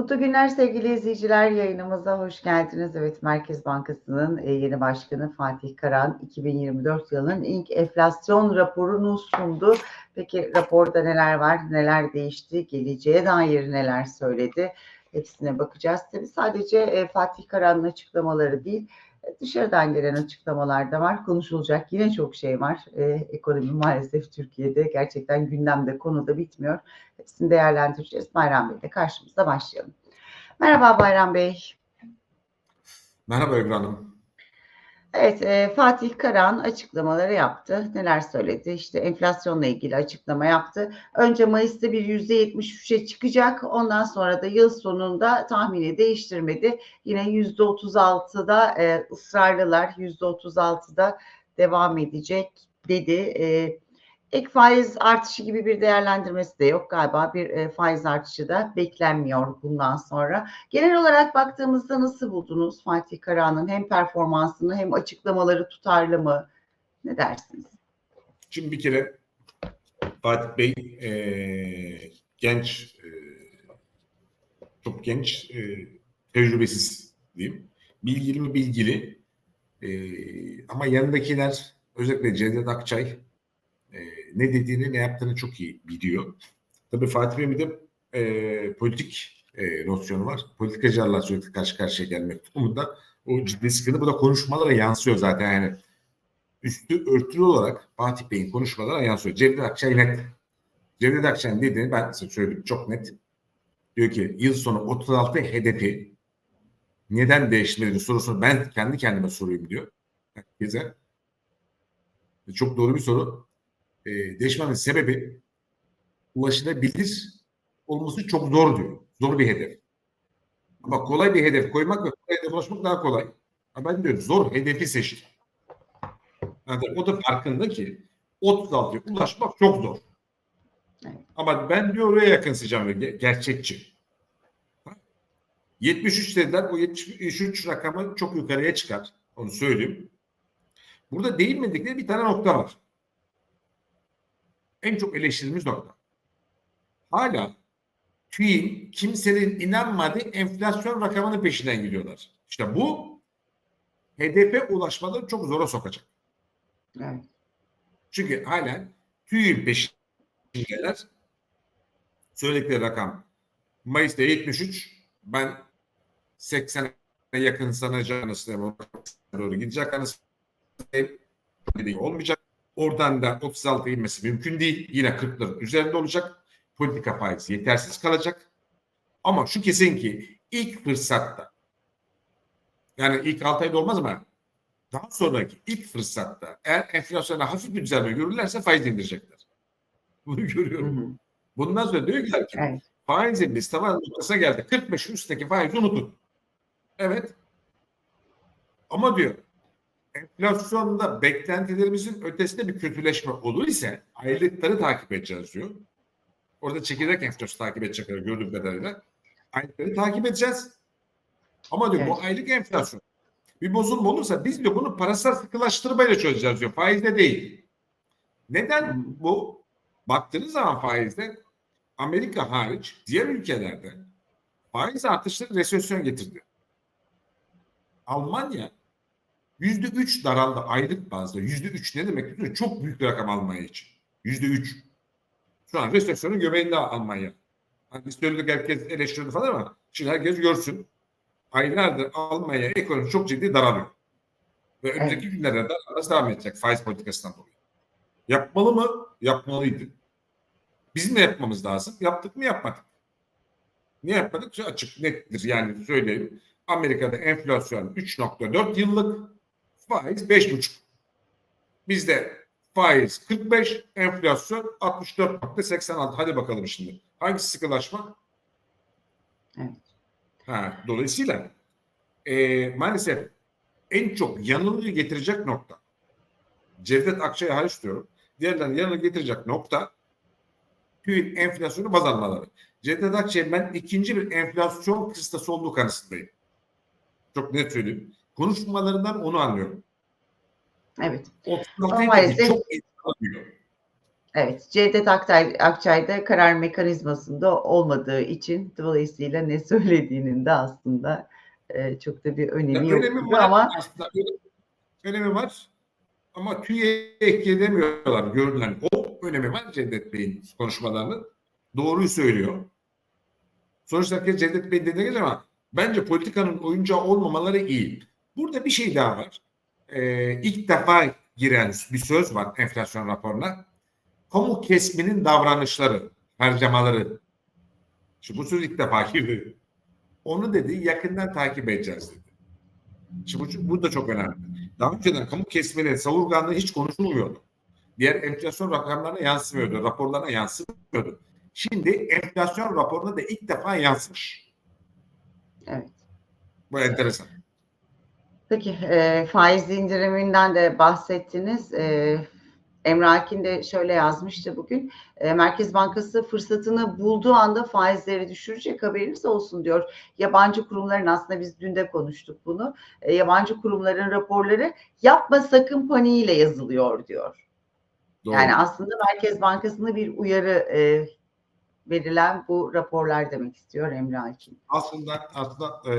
Mutlu günler sevgili izleyiciler. Yayınımıza hoş geldiniz. Evet Merkez Bankası'nın e, yeni başkanı Fatih Karahan 2024 yılının ilk enflasyon raporunu sundu. Peki raporda neler var, neler değişti, geleceğe dair neler söyledi? Hepsine bakacağız. Tabii sadece e, Fatih Karahan'ın açıklamaları değil, dışarıdan gelen açıklamalar da var. Konuşulacak yine çok şey var. E, ekonomi maalesef Türkiye'de gerçekten gündemde konuda bitmiyor. Hepsini değerlendireceğiz. Bayram Bey de karşımızda başlayalım. Merhaba Bayram Bey. Merhaba Ebru Hanım. Evet, e, Fatih Karahan açıklamaları yaptı. Neler söyledi? İşte enflasyonla ilgili açıklama yaptı. Önce Mayıs'ta bir yüzde 73'e çıkacak. Ondan sonra da yıl sonunda tahmini değiştirmedi. Yine yüzde 36'da e, ısrarlılar yüzde 36'da devam edecek dedi. E, ek faiz artışı gibi bir değerlendirmesi de yok galiba. Bir e, faiz artışı da beklenmiyor bundan sonra. Genel olarak baktığımızda nasıl buldunuz Fatih Karahan'ın hem performansını hem açıklamaları tutarlı mı? Ne dersiniz? Şimdi bir kere Fatih Bey e, genç, e, çok genç, e, tecrübesiz diyeyim. Bilgili mi bilgili. E, ama yanındakiler özellikle Cevdet Akçay e, ne dediğini ne yaptığını çok iyi biliyor. Tabii Fatih Bey'in bir de e, politik e, nosyonu var. Politikacılarla sürekli karşı karşıya gelmek durumunda. O ciddi sıkıntı. Bu da konuşmalara yansıyor zaten yani. Üstü örtülü olarak Fatih Bey'in konuşmalarına yansıyor. Cevdet Akçay net. Cevdet Akçay'ın dediğini ben size söyleyeyim çok net. Diyor ki yıl sonu 36 hedefi neden değişmedi sorusunu ben kendi kendime sorayım diyor. Herkese. Çok doğru bir soru. Ee, değişmemin sebebi ulaşılabilir olması çok zor diyor. Zor bir hedef. Ama kolay bir hedef koymak ve kolay hedef ulaşmak daha kolay. Ama ben diyorum zor hedefi seçtim. Yani o da farkında ki 36'ya ulaşmak çok zor. Evet. Ama ben diyor oraya yakınsayacağım ve ge- gerçekçi. 73 dediler. O 73 rakamı çok yukarıya çıkar. Onu söyleyeyim. Burada değinmedikleri bir tane nokta var. En çok eleştirdiğimiz nokta. Hala TÜİ'nin kimsenin inanmadığı enflasyon rakamının peşinden gidiyorlar. İşte bu hedefe ulaşmaları çok zora sokacak. Evet. Çünkü hala TÜİ'nin peşindeler. Söyledikleri rakam Mayıs'ta 73. Ben 80'e yakın sanacağını. Doğru gidecek anısındayım. Olmayacak. Oradan da 36 inmesi mümkün değil. Yine 40'ların üzerinde olacak. Politika faizi yetersiz kalacak. Ama şu kesin ki ilk fırsatta yani ilk 6 ayda olmaz ama daha sonraki ilk fırsatta eğer enflasyona hafif bir düzelme görürlerse faiz indirecekler. Bunu Hı görüyorum. hı. Bundan sonra diyorlar ki Evet. faizin biz tavan noktasına geldi. 45 üstteki faizi unutun. Evet. Ama diyor enflasyonda beklentilerimizin ötesinde bir kötüleşme olur ise aylıkları takip edeceğiz diyor. Orada çekirdek enflasyonu takip edecekler gördüğüm kadarıyla. Aylıkları takip edeceğiz. Ama diyor bu Evet. aylık enflasyon bir bozulma olursa biz diyor bunu parasal sıkılaştırmayla çözeceğiz diyor. Faizle değil. Neden bu? Baktığınız zaman faizde Amerika hariç diğer ülkelerde faiz artışları resesyon getirdi. Almanya yüzde üç daraldı aylık bazda. Yüzde üç ne demek? Çok büyük bir rakam Almanya için. Yüzde üç. Şu an resesyonun göbeğinde Almanya. Hani biz söyledik herkes eleştirdi falan ama şimdi herkes görsün. Aylardır Almanya ekonomi çok ciddi daralıyor. Ve önümüzdeki günlerde de arası devam edecek faiz politikasından dolayı. Yapmalı mı? Yapmalıydı. Bizim de yapmamız lazım. Yaptık mı? Yapmadık. Niye yapmadık? Açık nettir yani söyleyeyim. Amerika'da enflasyon 3.4 yıllık, faiz 5.5. Bizde faiz 45, enflasyon 64.86. Hadi bakalım şimdi. Hangisi sıkılaşma? Evet. Ha, dolayısıyla e, maalesef en çok yanılgı getirecek nokta Cevdet Akçay'a hariç diyorum. Diğerlerine yanılgı getirecek nokta TÜİK enflasyonu baz almaları. Cevdet Akçay ben ikinci bir enflasyon kıstası olduğu kanısındayım. Çok net söyleyeyim. Konuşmalarından onu anlıyorum. Evet. O maalesef- çok etkili Evet, Cevdet Aktay, Akçay da karar mekanizmasında olmadığı için dolayısıyla ne söylediğinin de aslında e, çok da bir önemi yok önemi var ama aslında. Öne- Önemi var. Ama TÜİ'ye ekleyemiyorlar görünen. O önemi var Cevdet Bey'in konuşmalarının. Doğruyu söylüyor. Sonuçta Cevdet Bey dediğiniz ama bence politikanın oyuncağı olmamaları iyi. Burada bir şey daha var. Ee, ilk defa giren bir söz var enflasyon raporuna. Kamu kesminin davranışları, harcamaları. Şimdi bu söz ilk defa girdi. Onu dedi yakından takip edeceğiz dedi. Şimdi bu, bu da çok önemli. Daha önceden kamu kesminin savurganlığı hiç konuşulmuyordu. Diğer enflasyon rakamlarına yansımıyordu, raporlarına yansımıyordu. Şimdi enflasyon raporuna da ilk defa yansımış. evet. Bu enteresan. Peki e, faiz indiriminden de bahsettiniz. E, Emre Akin de şöyle yazmıştı bugün. E, Merkez Bankası fırsatını bulduğu anda faizleri düşürecek haberiniz olsun diyor. Yabancı kurumların aslında biz dün de konuştuk bunu. E, yabancı kurumların raporları yapma sakın paniğiyle yazılıyor diyor. Doğru. Yani aslında Merkez Bankası'na bir uyarı e, verilen bu raporlar demek istiyor Emre Akin. aslında aslında e,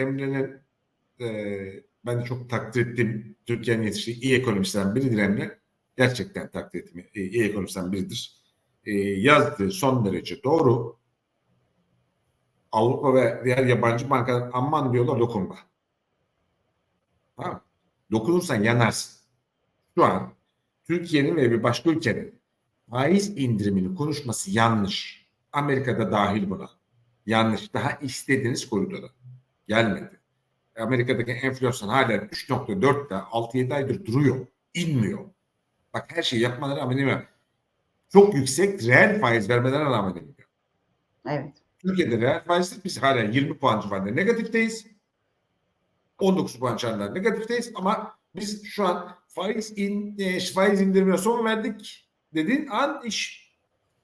Emre'nin e, ben de çok takdir ettiğim Türkiye'nin yetiştiği iyi ekonomistlerden biridir Emre. Gerçekten takdir ettiğim iyi ekonomistlerden biridir. E, yazdığı son derece doğru. Avrupa ve diğer yabancı bankalar aman diyorlar dokunma. Tamam. Dokunursan yanarsın. Şu an Türkiye'nin ve bir başka ülkenin faiz indirimini konuşması yanlış. Amerika'da dahil buna. Yanlış. Daha istediğiniz koridora gelmedi. Amerika'daki enflasyon hala 3.4'te 6-7 aydır duruyor. İnmiyor. Bak her şeyi yapmalarına rağmen inmiyor. Çok yüksek reel faiz vermelerine rağmen inmiyor. Evet. Türkiye'de reel faizde biz hala 20 puan civarında negatifteyiz. 19 puan civarında negatifteyiz ama biz şu an faiz in, e, faiz indirimine son verdik dediğin an iş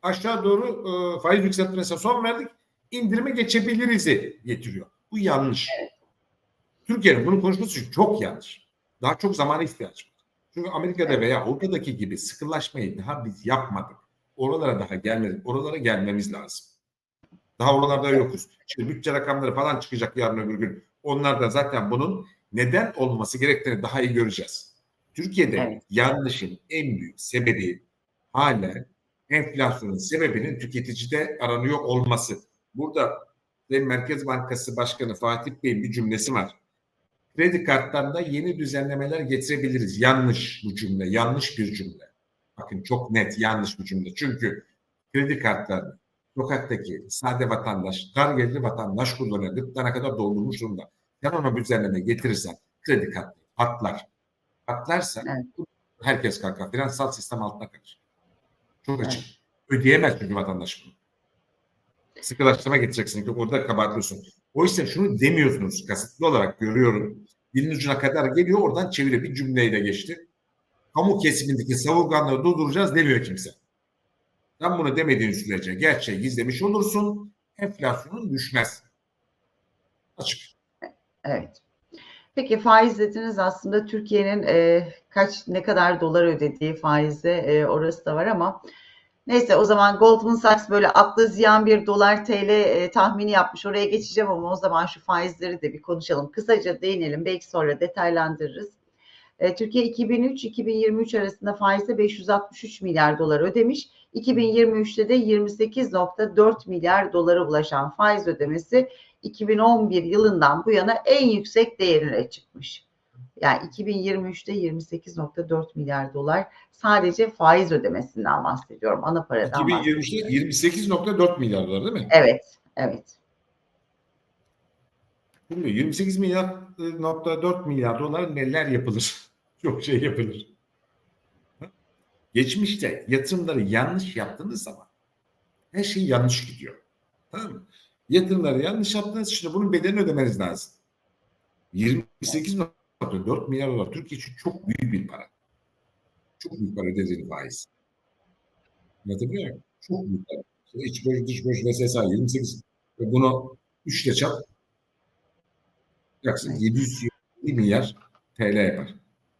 aşağı doğru e, faiz yükseltmesine son verdik. İndirime geçebiliriz'i getiriyor. Bu yanlış. Türkiye'nin bunu konuşması çok yanlış. Daha çok zamana ihtiyaç var. Çünkü Amerika'da veya Avrupa'daki gibi sıkılaşmayı daha biz yapmadık. Oralara daha gelmedik. Oralara gelmemiz lazım. Daha oralarda yokuz. Şimdi bütçe rakamları falan çıkacak yarın öbür gün. Onlar da zaten bunun neden olması gerektiğini daha iyi göreceğiz. Türkiye'de Evet. yanlışın en büyük sebebi hala enflasyonun sebebinin tüketicide aranıyor olması. Burada Merkez Bankası Başkanı Fatih Bey'in bir cümlesi var. Kredi kartlarında yeni düzenlemeler getirebiliriz. Yanlış bu cümle, yanlış bir cümle. Bakın çok net yanlış bir cümle. Çünkü kredi kartlarını sokaktaki sade vatandaş, dar gelirli vatandaş kullanıyor. Gırtlağına kadar doldurmuş durumda. Sen ona bir düzenleme getirirsen kredi kartı patlar. Patlarsa Evet. herkes kalkar. Finansal sistem altına kalır. Çok açık. Ödeyemez çünkü vatandaş bunu. Sıkılaştırma getireceksin orada kabartıyorsun. O yüzden şunu demiyorsunuz kasıtlı olarak görüyorum. Dilin ucuna kadar geliyor oradan çeviriyor. Bir cümleyle geçti. Kamu kesimindeki savurganları durduracağız demiyor kimse. Sen bunu demediğin sürece gerçeği gizlemiş olursun. Enflasyonun düşmez. Açık. Evet. Peki faiz dediniz aslında Türkiye'nin e, kaç ne kadar dolar ödediği faize e, orası da var ama neyse o zaman Goldman Sachs böyle aklı ziyan bir dolar TL e, tahmini yapmış. Oraya geçeceğim ama o zaman şu faizleri de bir konuşalım. Kısaca değinelim belki sonra detaylandırırız. E, Türkiye 2003-2023 arasında faize 563 milyar dolar ödemiş. 2023'te de 28.4 milyar dolara ulaşan faiz ödemesi 2011 yılından bu yana en yüksek değerine çıkmış. Yani 2023'te 28.4 milyar dolar sadece faiz ödemesinden bahsediyorum. Ana paradan bahsediyorum. 2023'te 28.4 milyar dolar değil mi? Evet, evet. Şimdi 28 milyar nokta 4 milyar dolar neler yapılır? Çok şey yapılır. Geçmişte yatırımları yanlış yaptığınız zaman her şey yanlış gidiyor. Tamam mı? Yatırımları yanlış yaptığınız için bunun bedelini ödemeniz lazım. 28.4 milyar dolar Türkiye için çok büyük bir para. Çok büyük para ödediğini faiz. Anlatabiliyor muyum? Çok büyük para. İşte iç borç, dış borç SSA 28. Ve bunu 3 ile çarp yaklaşık 750 milyar TL yapar.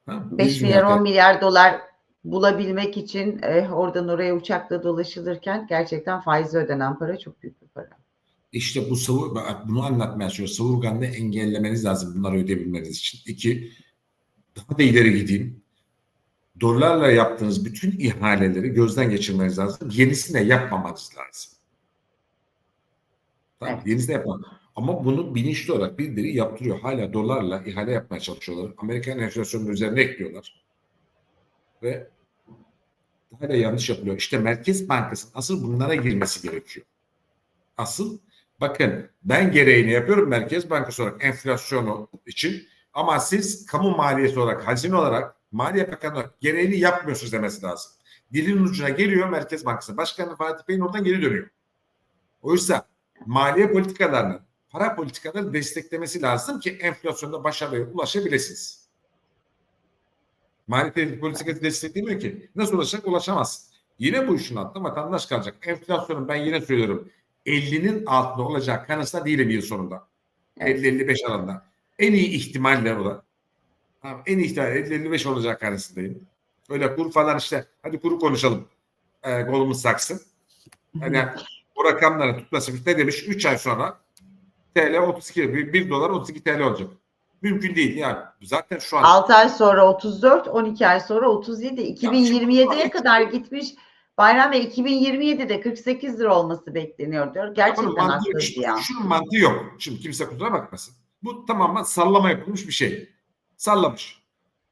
Mı? 5 100 milyar 10 milyar dolar bulabilmek için e, oradan oraya uçakla dolaşılırken gerçekten faizi ödenen para çok büyük bir para. İşte bu savur, bunu anlatmaya çalışıyorum. Savurganlığı engellemeniz lazım bunları ödeyebilmeniz için. İki, daha da ileri gideyim. Dolarla yaptığınız bütün ihaleleri gözden geçirmeniz lazım. Yenisine yapmamanız lazım. Tamam, Evet. yenisine yapmamanız Ama bunu bilinçli olarak birileri yaptırıyor. Hala dolarla ihale yapmaya çalışıyorlar. Amerikan enflasyonunun üzerine ekliyorlar. Ve hala yanlış yapılıyor. İşte Merkez Bankası'nın asıl bunlara girmesi gerekiyor. Asıl bakın ben gereğini yapıyorum Merkez Bankası olarak enflasyonu için ama siz kamu maliyesi olarak, hazine olarak, Maliye Bakanı olarak gereğini yapmıyorsunuz demesi lazım. Dilin ucuna geliyor Merkez Bankası. Başkanı Fatih Bey'in oradan geri dönüyor. Oysa maliye politikalarını, para politikalarını desteklemesi lazım ki enflasyonda başarıya ulaşabilirsiniz. Maliye politikası desteklemiyor ki. Nasıl ulaşacak? Ulaşamaz. Yine bu işin altında vatandaş kalacak. Enflasyonun ben yine söylüyorum 50'nin altında olacak kanısında değilim yıl sonunda. Evet. 50-55 aralığında. En iyi ihtimalle o da. Tamam, en iyi ihtimalle 50-55 olacak kanısındayım. Öyle kur falan işte hadi kuru konuşalım. Ee, kolumuz saksın. Hani o rakamların tutması ne demiş? 3 ay sonra TL 32 1, 1 dolar 32 TL olacak. Mümkün değil yani. Zaten şu an 6 ay sonra 34, 12 ay sonra 37, 2027'ye kadar gitmiş. Bayram Bey 2027'de 48 lira olması bekleniyor diyor. Gerçekten mantığı, haklıydı ya. şunun mantığı yok. Şimdi kimse kusura bakmasın. Bu tamamen sallama yapılmış bir şey. Sallamış.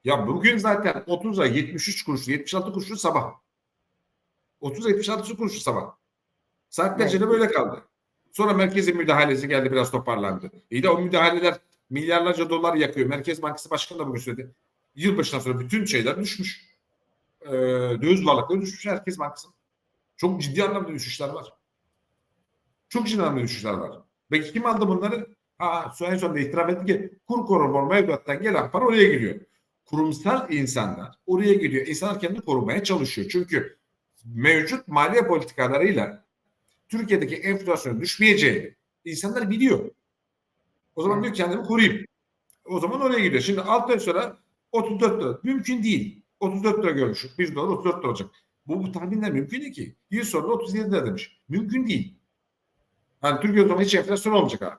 Ya bugün zaten 30'a 73 kuruşlu 76 kuruşlu sabah. 30'a 76 kuruşlu sabah. Saatlerce de böyle kaldı. Sonra merkezin müdahalesi geldi biraz toparlandı. İyi de o müdahaleler milyarlarca dolar yakıyor. Merkez Bankası Başkanı da bugün söyledi. Yılbaşından sonra bütün şeyler düşmüş. Ee, döviz varlıkları düşmüş Merkez Bankası'nın. Çok ciddi anlamda düşüşler var. Çok ciddi anlamda düşüşler var. Peki kim aldı bunları? Ha, en sonunda itiraf etti ki kur koruma mevduattan gelen para oraya gidiyor. Kurumsal insanlar oraya gidiyor. İnsanlar kendini korumaya çalışıyor. Çünkü mevcut maliye politikalarıyla Türkiye'deki enflasyonun düşmeyeceğini insanlar biliyor. O zaman diyor kendimi koruyayım. O zaman oraya gidiyor. Şimdi 6 ay sonra 34 lira. Mümkün değil. 34 lira görmüşük. 1 dolar 34 lira olacak. Bu, bu tahminler mümkün değil ki. Yıl sonra 37 lira demiş. Mümkün değil. Yani Türkiye o zaman hiç enflasyon olmayacak abi.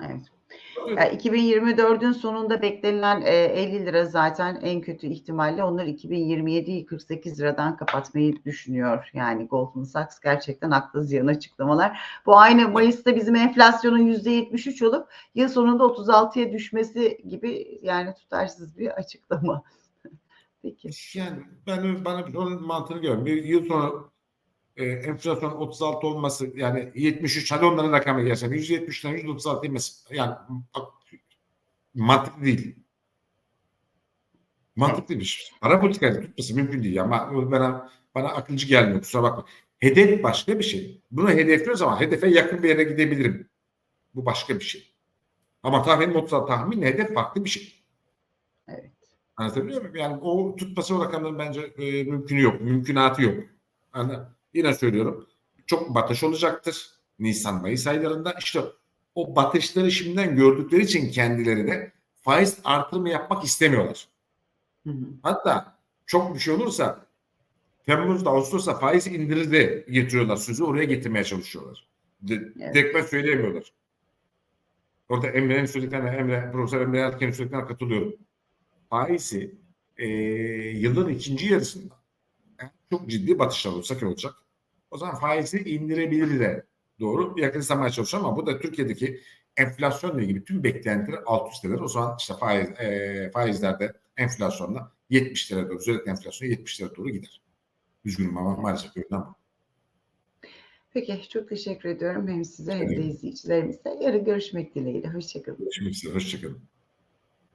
Evet. Ya 2024'ün sonunda beklenilen e, 50 lira zaten en kötü ihtimalle onlar 2027'yi 48 liradan kapatmayı düşünüyor. Yani Goldman Sachs gerçekten aklı ziyan açıklamalar. Bu aynı Mayıs'ta bizim enflasyonun %73 olup yıl sonunda 36'ya düşmesi gibi yani tutarsız bir açıklama. Peki. Yani ben bana onun mantığını görüyorum. Bir yıl sonra e, enflasyon 36 olması yani 73 hadi onların rakamı gelse 170'den 136 inmesi yani mantıklı değil. Mantıklı bir şey. Para politikayla tutması mümkün değil ama bana bana akılcı gelmiyor kusura bakma. Hedef başka bir şey. Bunu hedefliyoruz ama hedefe yakın bir yere gidebilirim. Bu başka bir şey. Ama tahmin 36 tahmin hedef farklı bir şey. Evet. Anlatabiliyor muyum? Yani o tutması o rakamların bence e, mümkünü yok. Mümkünatı yok. Yani yine söylüyorum. Çok batış olacaktır. Nisan Mayıs aylarında. İşte o batışları şimdiden gördükleri için kendilerine faiz artırımı yapmak istemiyorlar. Hı hı. Hatta çok bir şey olursa Temmuz'da Ağustos'ta faiz indirir de getiriyorlar sözü oraya getirmeye çalışıyorlar. De, Evet. Söyleyemiyorlar. Orada Emre'nin söylediklerine, Emre, Profesör Emre Erken'in söylediklerine katılıyorum. Faizi e, yılın ikinci yarısında yani çok ciddi batışlar olursa ki olacak. O zaman faizi indirebilir de doğru yakınsamaya çalışıyor ama bu da Türkiye'deki enflasyonla ilgili tüm beklentileri alt üst eder. O zaman işte faiz, e, faizlerde enflasyonla 70 lira doğru, özellikle enflasyon 70 lira doğru gider. Üzgünüm ama maalesef görünen bu. Peki çok teşekkür ediyorum hem size hem de izleyicilerimize. Yarın görüşmek dileğiyle. Hoşçakalın. Görüşmek üzere, hoşçakalın.